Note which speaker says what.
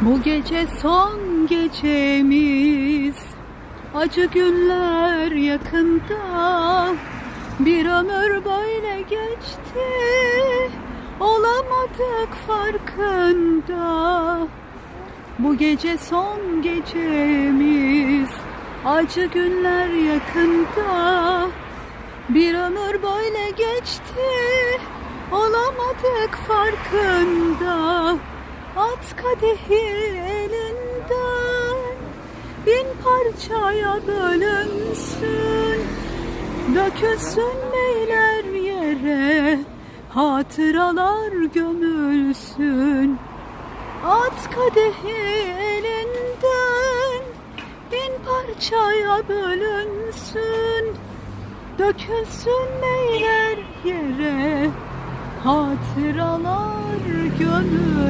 Speaker 1: Bu gece son gecemiz. Acı günler yakında. Bir ömür böyle geçti. Olamadık farkında. Bu gece son gecemiz. Acı günler yakında. Bir ömür böyle geçti. Olamadık farkında At kadehi elinden Bin parçaya bölünsün. Dökülsün neyler yere Hatıralar gömülsün. At kadehi elinden Bin parçaya bölünsün. Dökülsün neyler yere Hatıralar gömülsün